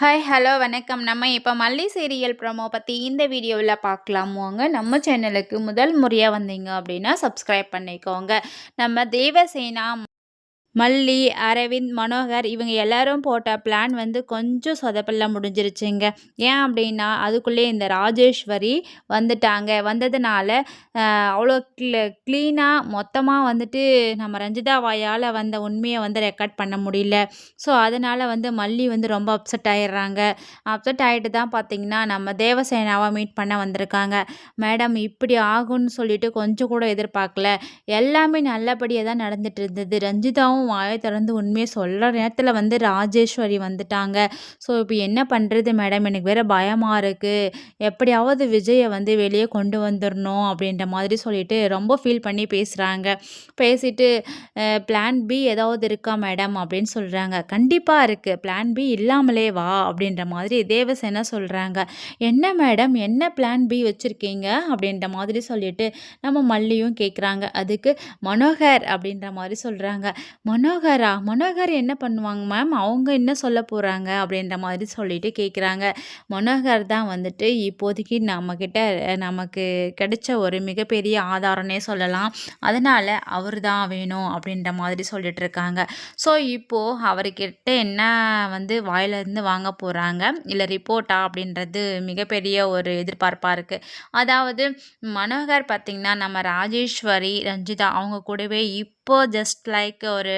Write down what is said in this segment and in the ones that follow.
Hi hello வணக்கம். நம்ம இப்போ மல்லி சீரியல் ப்ரோமோ பற்றி இந்த வீடியோவில் பார்க்கலாமுவாங்க நம்ம சேனலுக்கு முதல் முறையாக வந்தீங்க அப்படின்னா சப்ஸ்கிரைப் பண்ணிக்கோங்க. நம்ம தேவசேனா மல்லி அரவிந்த் மனோகர் இவங்க எல்லாரும் போட்ட பிளான் வந்து கொஞ்சம் சொதப்பல்ல முடிஞ்சிருச்சுங்க. ஏன் அப்படின்னா அதுக்குள்ளே இந்த ராஜேஸ்வரி வந்துட்டாங்க. வந்ததுனால அவ்வளோ க்ள க்ளீனாக மொத்தமாக வந்துட்டு நம்ம ரஞ்சிதா வாயால் வந்த உண்மையை வந்து ரெக்கார்ட் பண்ண முடியல. ஸோ அதனால் வந்து மல்லி வந்து ரொம்ப அப்செட் ஆகிடுறாங்க அப்செட் ஆகிட்டு தான் பார்த்திங்கன்னா நம்ம தேவசேனாவை மீட் பண்ண வந்திருக்காங்க. மேடம் இப்படி ஆகும்னு சொல்லிட்டு கொஞ்சம் கூட எதிர்பார்க்கல. எல்லாமே நல்லபடியாக தான் நடந்துட்டு இருந்தது. ரஞ்சிதாவும் வாயை திறந்து உண்மையை சொல்கிற நேரத்தில் வந்து ராஜேஸ்வரி வந்துட்டாங்க. ஸோ இப்போ என்ன பண்ணுறது மேடம் எனக்கு வேறு பயமாக இருக்குது எப்படியாவது விஜயை வந்து வெளியே கொண்டு வந்துடணும் அப்படின்ற மாதிரி சொல்லிட்டு ரொம்ப ஃபீல் பண்ணி பேசுகிறாங்க பேசிட்டு பிளான் பி ஏதாவது இருக்கா மேடம் அப்படின்னு சொல்கிறாங்க கண்டிப்பாக இருக்குது பிளான் பி இல்லாமலே வா அப்படின்ற மாதிரி தேவசேனா சொல்கிறாங்க என்ன மேடம் என்ன பிளான் பி வச்சுருக்கீங்க? அப்படின்ற மாதிரி சொல்லிட்டு நம்ம மல்லியும் கேட்குறாங்க அதுக்கு மனோகர் அப்படின்ற மாதிரி சொல்கிறாங்க மனோகரா மனோகர் என்ன பண்ணுவாங்க மேம் அவங்க என்ன சொல்ல போகிறாங்க அப்படின்ற மாதிரி சொல்லிட்டு கேட்குறாங்க மனோகர் தான் வந்துட்டு இப்போதைக்கு நம்மக்கிட்ட நமக்கு கிடைச்ச ஒரு மிகப்பெரிய ஆதாரம்னே சொல்லலாம். அதனால் அவர் தான் வேணும் அப்படின்ற மாதிரி சொல்லிட்டு இருக்காங்க. ஸோ இப்போது அவர்கிட்ட என்ன வந்து வாயிலிருந்து வாங்க போகிறாங்க இல்லை ரிப்போர்ட்டா அப்படின்றது மிகப்பெரிய ஒரு எதிர்பார்ப்பாக இருக்குது அதாவது மனோகர் பார்த்திங்கன்னா நம்ம ராஜேஸ்வரி ரஞ்சிதா அவங்க கூடவே இப்போ ஜஸ்ட் லைக் ஒரு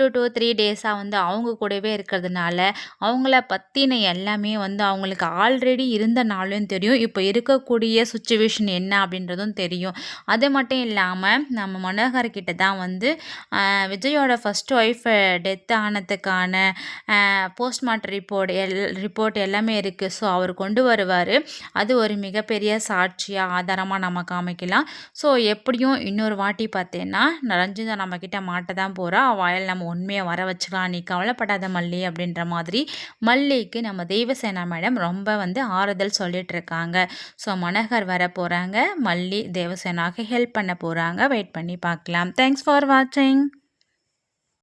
டூ டூ த்ரீ டேஸாக வந்து அவங்க கூடவே இருக்கிறதுனால அவங்கள பற்றின எல்லாமே வந்து அவங்களுக்கு ஆல்ரெடி இருந்த நாளும் தெரியும். இப்போ இருக்கக்கூடிய சுச்சுவேஷன் என்ன அப்படின்றதும் தெரியும். அது மட்டும் இல்லாமல் நம்ம மனோகர் கிட்ட தான் வந்து விஜயோட ஃபஸ்ட் ஒய்ஃப் டெத் ஆனதுக்கான போஸ்ட்மார்ட்டம் ரிப்போர்ட் எல் ரிப்போர்ட் எல்லாமே இருக்குது ஸோ அவர் கொண்டு வருவார். அது ஒரு மிகப்பெரிய சாட்சியாக ஆதாரமாக நம்ம காமிக்கலாம். ஸோ எப்படியும் இன்னொரு வாட்டி பார்த்தேன்னா ரஞ்சிதா நம்மக்கிட்ட மாட்ட தான் போகிறா வாயில் நம்ம உண்மையை வர வச்சுக்கலாம். நீ கவலைப்படாத மல்லி அப்படின்ற மாதிரி மல்லிக்கு நம்ம தெய்வசேனா மேடம் ரொம்ப வந்து ஆறுதல் சொல்லிட்டு இருக்காங்க ஸோ மனகர் வர போகிறாங்க மல்லி தேவசேனாவுக்கு ஹெல்ப் பண்ண போகிறாங்க வெயிட் பண்ணி பார்க்கலாம். தேங்க்ஸ் ஃபார் வாட்சிங்